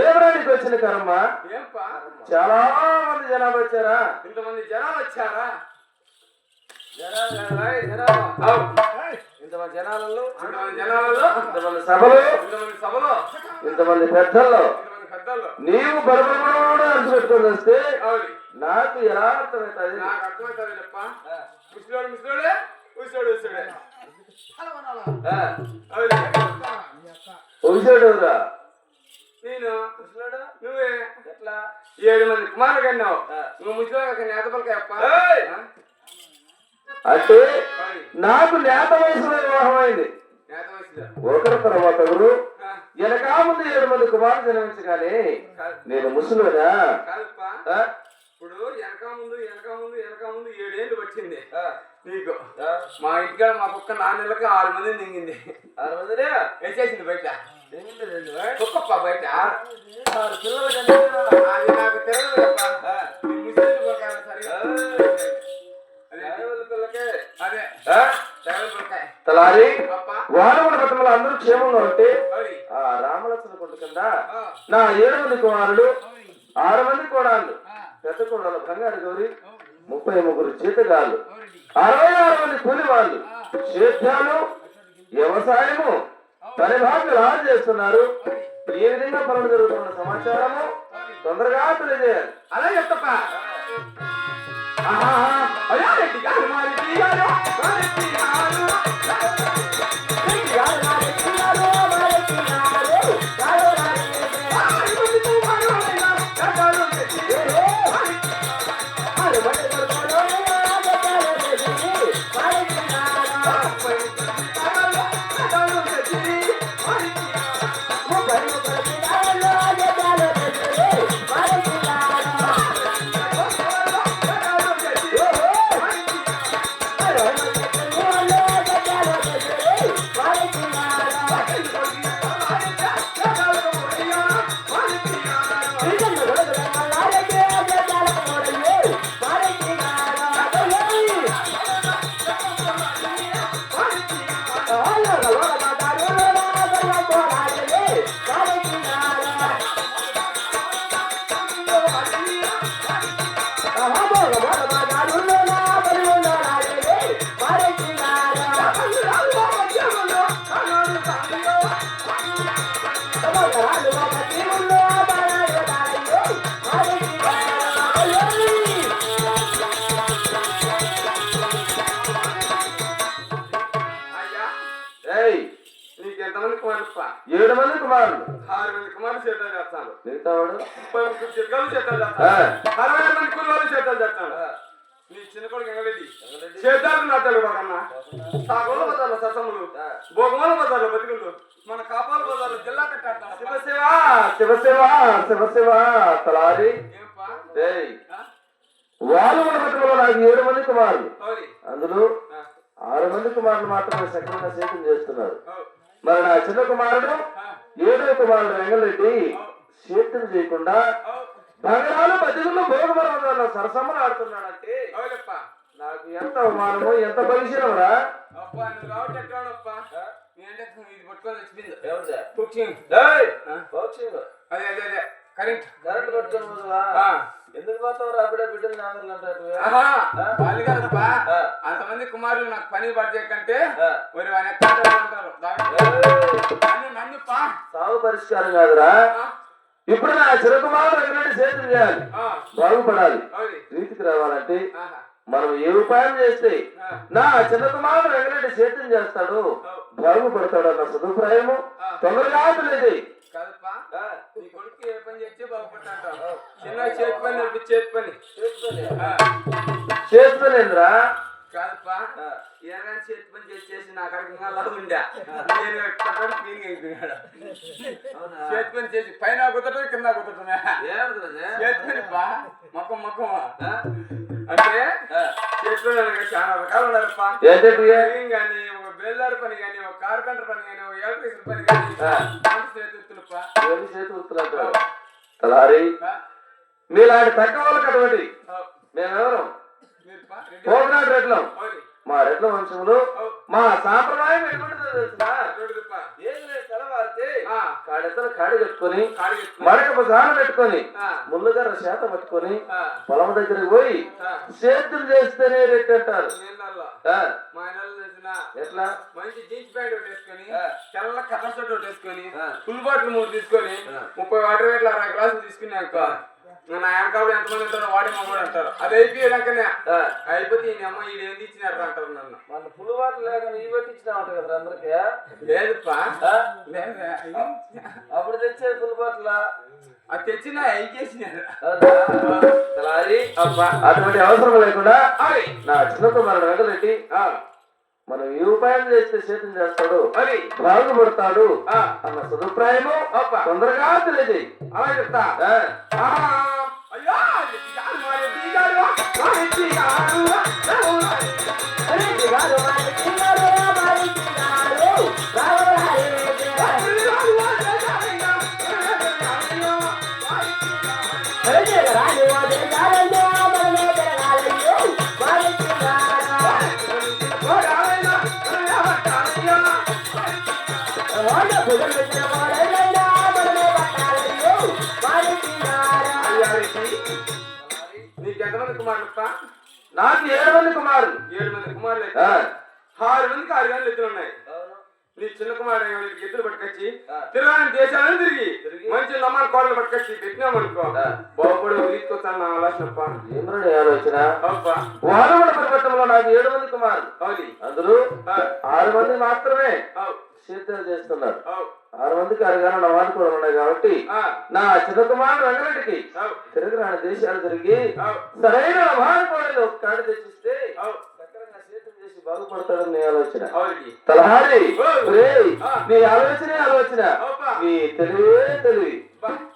ఏమరానికి వచ్చిన కర్మ? ఏంపా? చాలా మంది జనాభా వచ్చారా? ఇంతమంది జనాలు వచ్చారా? జనాలు. ఇంతమంది జనాలలో? జనాలలో? ఇంతమంది సభలు? ఇంతమంది సభలో? ఇంతమంది పెద్దల్లో? నీవు బడబడబడ అంచు పెట్టుకొని వస్తే అవును. నాకు ఎలా అర్థమవుతుంది నాకు అర్థమవుతుంది తప్ప ముసలోడు ముసలోడే? ఉసిలోడు ఉసిలోడే అవును? నేను నువ్వే? ఎట్లా? ఏడు మంది కుమారులు కన్నావు. నువ్వు ముసలోడు నేత పలకాయప్ప ఏయ్! అంటే నాకు నేత వయసులో వివాహం అయింది. ఒకరి తర్వాత ఒకరు. ముందు ఏడు మంది కుమారులు జన్మించగానే కాదు. నేను ముసలునా? ఇప్పుడు వెనక ముందు వెనక ముందు వెనక ముందు ఏడేళ్ళు వచ్చింది? నీకు? మా ఇంటికాడ మా కుక్క నాన్నెళ్ళకి ఆరు మంది దింగింది. ఆరు మందినే? వేసేసింది బయట? కుక్కప్ప బయట? పిల్లలు? అది నాకు తలారి వానవుల పట్టణంలో అందరూ క్షేమంగా ఉంటే ఆ రామలక్ష్మణ ఆ, నా ఏడు మంది అవుని. ఆరు మంది కోడాళ్ళు పెద్ద కోడలు బంగారు గౌరి ముప్పై ముగ్గురు అవునండి. అరవై ఆరు మంది కూలి వాళ్ళు సేద్యాలు వ్యవసాయము పని భాగ్యం రాజు చేస్తున్నారు. ఏ విధంగా పనులు జరుగుతున్న సమాచారము తొందరగా తెలియజేయాలి. అలా చెప్తప్ప అయ్యా చేస్తాను. మిగతా వాడు? ముప్పై ముగ్గురు చేతాలు చేస్తాను అరవై మంది కులాలు చేతాలు చేస్తాను నీ చిన్న కొడుకు ఎంగరెడ్డి చేతాలు నా తెలుగు బాగన్న సాగోల బజార్లో భోగమాల బజార్లో బతికులు మన కాపాల బజార్లో జిల్లా కట్టాడు శివశివ శివశివ శివశివ తలారి? వాళ్ళు ఉన్న పట్టణంలో నాకు ఏడు మంది కుమారులు. అందులో ఆరు మంది కుమారులు మాత్రమే సక్రమంగా సేకం చేస్తున్నారు. మరి నా చిన్న కుమారుడు ఏడో కుమారుడు వెంగళరెడ్డి సేద్యం చేయకుండా బంగారాలు బతికుల్లో భోగపరమ సరసమ్మలు ఆడుతున్నాడంటే నాకు ఎంత అవమానము ఎంత? బాక్సింగ్. అదే అదే అదే. కరెంట్. కరెంట్ పట్టుకొని పోదువా? ఆ. ఎందుకు పోతావు అప్పుడే బిడ్డలు అంటారు? వాళ్ళు కాదప్పా. అంతమంది కుమారులు నాకు పని పడిచేకంటే ఆ. మరి వాని ఎక్కడ ఉంటారు? నన్ను పా సాగు పరిష్కారం కాదురా. ఇప్పుడు నా చిరకుమారు వెంకటరెడ్డి సేద్యం చేయాలి. బాగుపడాలి. రీతికి రావాలంటే మనం ఏ ఉపాయం చేస్తే నా చిన్న కుమారుడు వెంకటరెడ్డి సేద్యం చేస్తాడు బాగుపడతాడు అన్న సదుపాయము తొందరగా కాదప్పా. నీ కొడుకు ఏ పని చేస్తే చిన్న చేతి పని చేతి పని. చేతి పని. చేసి నా నేను ఎక్కడ క్లీన్ అయిపోయినాడు. చేతి పని చేసి పైన కుదటం కింద కుదటమే చేతి పని బా మొక్కం మొక్కం అంటే చేతి పని అనగా చాలా రకాలు ఉన్నారప్ప. కానీ ఒక బేల్దారి పని కానీ ఒక కార్పెంటర్ పని కానీ ఒక ఎలక్ట్రీషియన్ పని కానీ చేతి అలారి మీలాంటి తక్కువ వాళ్ళకి అటువంటి మేమెవరం? పా, మా రెడ్ల వంశంలో మా సాంప్రదాయం కాడెత్తలు కాడి కట్టుకొని. మడక ప్రధానం పెట్టుకొని ముళ్ళుగర్ర చేత పట్టుకొని పొలం దగ్గరికి పోయి. సేద్యం చేస్తేనే రెడ్డి అంటారు. ఎట్లా? మంచి జీన్స్ ప్యాంట్ వేసుకొని. తెల్ల షర్ట్ ఒకటి వేసుకొని. ఫుల్ బాటిల్ మూడు తీసుకొని. ముప్పై వాటర్ వేట్ల అరవై గ్లాసులు తీసుకున్నాక నా వెనకాల ఎంతమంది ఉంటారో వాడి మా కూడా అంటారు. అది అయిపోయాకనే ఆ, అయిపోతే ఈ అమ్మ ఈడు ఏం ఇచ్చినారు అంటారు నన్ను. మన పులివాటు లేక నీ పెట్టించిన ఉంటుంది కదా అందరికి? లేదుపా. ఆ? లేదే అప్పుడు తెచ్చే అది తెచ్చిన అయికేసినారు. అబ్బా అటువంటి అవసరం లేకుండా నా చిన్న కుమారుడు వెంకటరెడ్డి మనం ఏ ఉపాయం చేస్తే సేతం చేస్తాడు. అది. బాగుపడతాడు అన్న సదుప్రాయము తొందరగా తెలియజేయి. అలా చెప్తా ఆ, ఆ, కుమారులు ఆరు మందికి ఆరు గంటలు ఎత్తులు ఉన్నాయి. అవును. నీ చిన్న కుమారుడు ఎత్తులు పట్టుకొచ్చి. తిరగని దేశాలను తిరిగి తిరిగి. మంచి నమ్మాలి కోడలు పట్టుకొచ్చి పెట్టినామనుకో ఆ. బాగుపడి తీసుకొస్తాను నా ఆలోచనప్ప ఏమన్నాడు ఈ ఆలోచన? వానవుల పర్వతంలో నాకు ఏడు మంది కుమారులు. అవులి అందులో ఆ, ఆరు మంది మాత్రమే సేద్యాలు చేస్తున్నారు. ఆరు మందికి అరగాన నవాడు కూడా ఉన్నాయి కాబట్టి నా చిన్న కుమారుడు రంగరెడ్డికి అవు, తిరగరాని దేశాలు తిరిగి సరైన నవాడు కూడా ఒక కాడి తెచ్చిస్తే అవు, సక్రంగా సేద్యం చేసి బాగుపడతాడని నీ ఆలోచన. తలహారి. నీ ఆలోచనే ఆలోచన. నీ తెలివే తెలివి.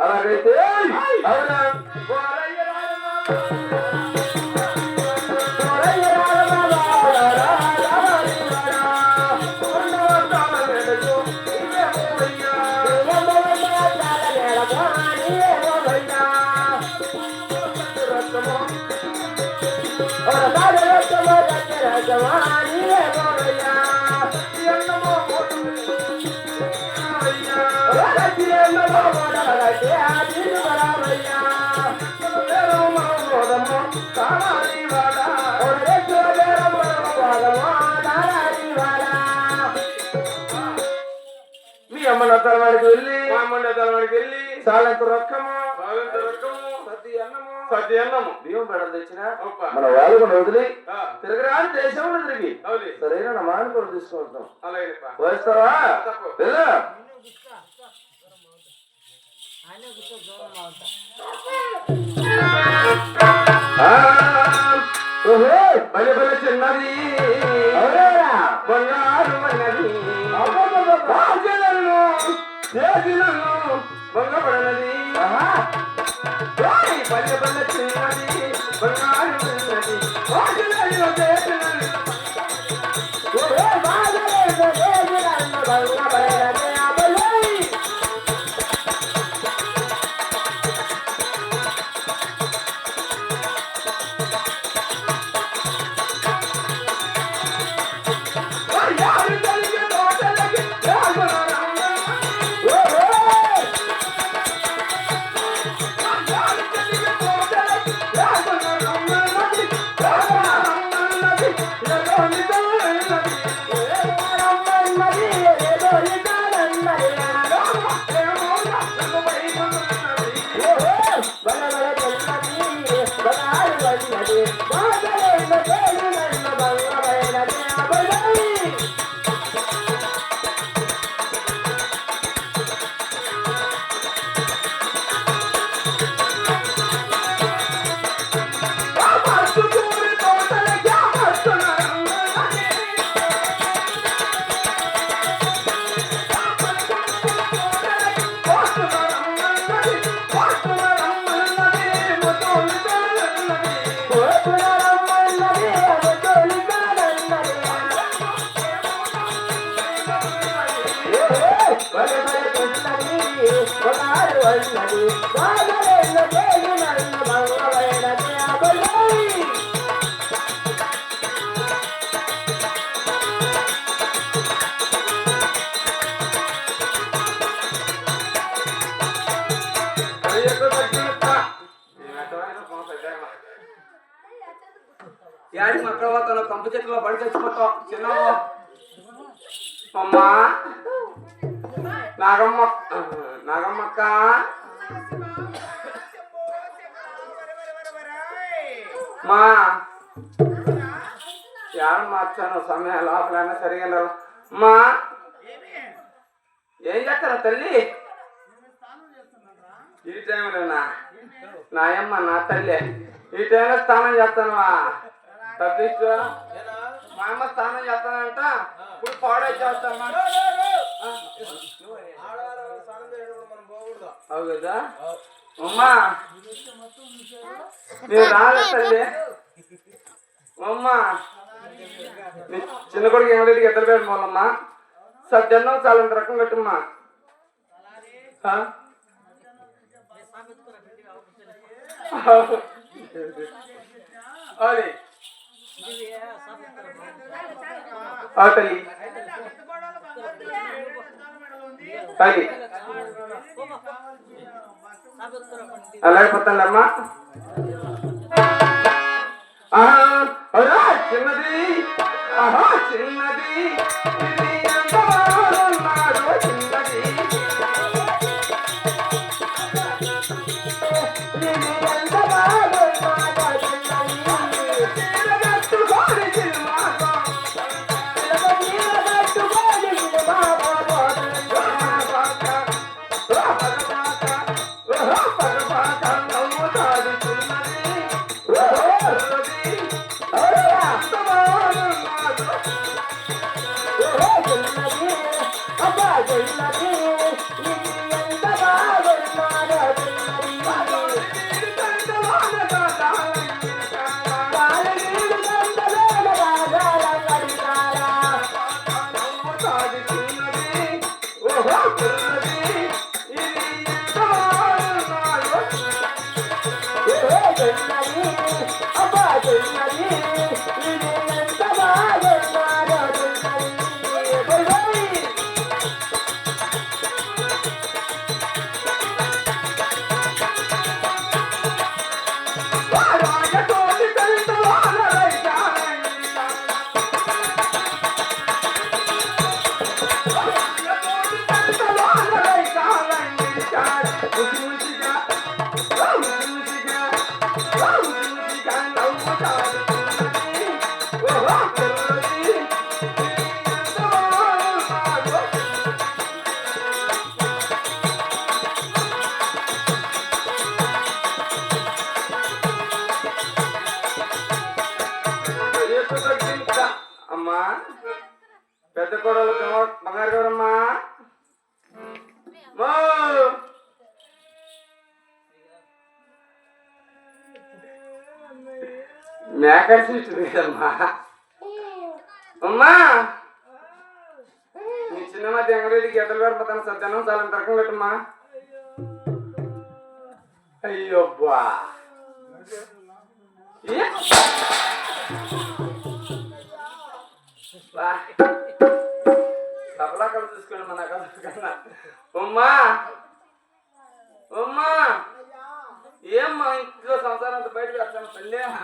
అలాగైతే. అవునా మీ అమ్మ నత్తలవాడికి వెళ్ళి మా అమ్మండి తలవాడికి వెళ్ళి సాలంత రొక్కము సాయంత రకము సద్ది అన్నము సద్ది అన్నము. బియ్యం బెడలు తెచ్చిన. మన వాళ్ళు కూడా వదిలి తిరగరాని దేశంలో తిరిగి. సరైన నమాన్ని కూడా తీసుకుంటాం. వేస్తావా? బలి బలి చిన్నది? బంగారు అన్నది చేసినను భంగపడనది బలి బలి యాడికి మక్కడ పోతాను బడి చచ్చిపోతాం చిన్నవో నాగమ్మ నాగమ్మక్క. మా యాడ మార్చాను సమయం లోపలైనా సరిగా. మా ఏం చేస్తారా తల్లి? ఈ టైంలోనా? నాయమ్మ నా తల్లి. ఈ టైంలో స్నానం చేస్తానువా? తప్పిస్తూ మా అమ్మ స్నానం చేస్తానంట. ఇప్పుడు పాడే చేస్తామా అవు కదా అమ్మా మీరు రాలే తల్లి అమ్మా నీ చిన్న కొడుకు ఎంగడికి ఎద్దరు పేరు మూలమ్మా సజ్జన్నం చాలా రకం? అవును ఆ తల్లి తల్లి అలాగే పోతాండమ్మా ఆహా అవునా చిన్నది? ఆహా. మేకర్ సీట్ కదమ్మా అమ్మా! నీ చిన్న మధ్య ఎంగరెడ్డికి ఎద్దరు పెడతాను సత్యానం చాలా తరకం పెట్టమ్మా అయ్యోబ్బా బా! తబలా కలు చూసుకోండి మన కన్నా. ఉమ్మా ఉమ్మా ఏమ్మా ఇంట్లో సంసారం అంతా బయటకు వచ్చాను పెళ్ళేమా?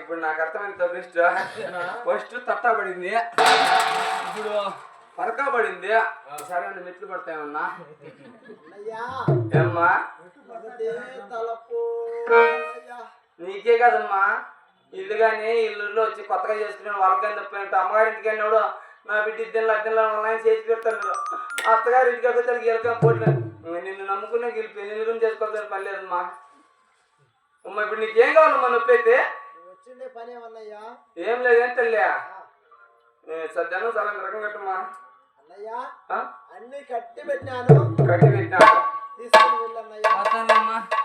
ఇప్పుడు నాకు అర్థమైంది తప్పిస్ట్ ఫస్ట్ తట్టా పడింది. ఇప్పుడు పరకా పడింది. సరే మెట్లు పడతాయమన్నా? ఏమ్మా? నీకే కదమ్మా ఇల్లు కానీ ఇల్లులో వచ్చి కొత్తగా చేసుకునే వాళ్ళకి కానీ నొప్పి అంటే అమ్మగారింటికి వెళ్ళినప్పుడు నా బిడ్డ ఇద్దరు అద్దెల్లో ఉన్నాయి చేసి పెడతాను అత్తగారింటికి వస్తే గెలక పోట్లు నిన్ను నమ్ముకునే గెలి పెళ్ళి గురించి చేసుకోవాల్సిన పని లేదమ్మా. అమ్మ ఇప్పుడు నీకేం కావాలమ్మా నొప్పి అయితే? ఏం లేదేం తల్లి? సద్యాను చాలా రకం కట్టమ్మా. అన్నయ్యా? అన్ని కట్టి పెట్టాను కట్టి పెట్టినా? తీసుకుని వెళ్ళన్నయ్యా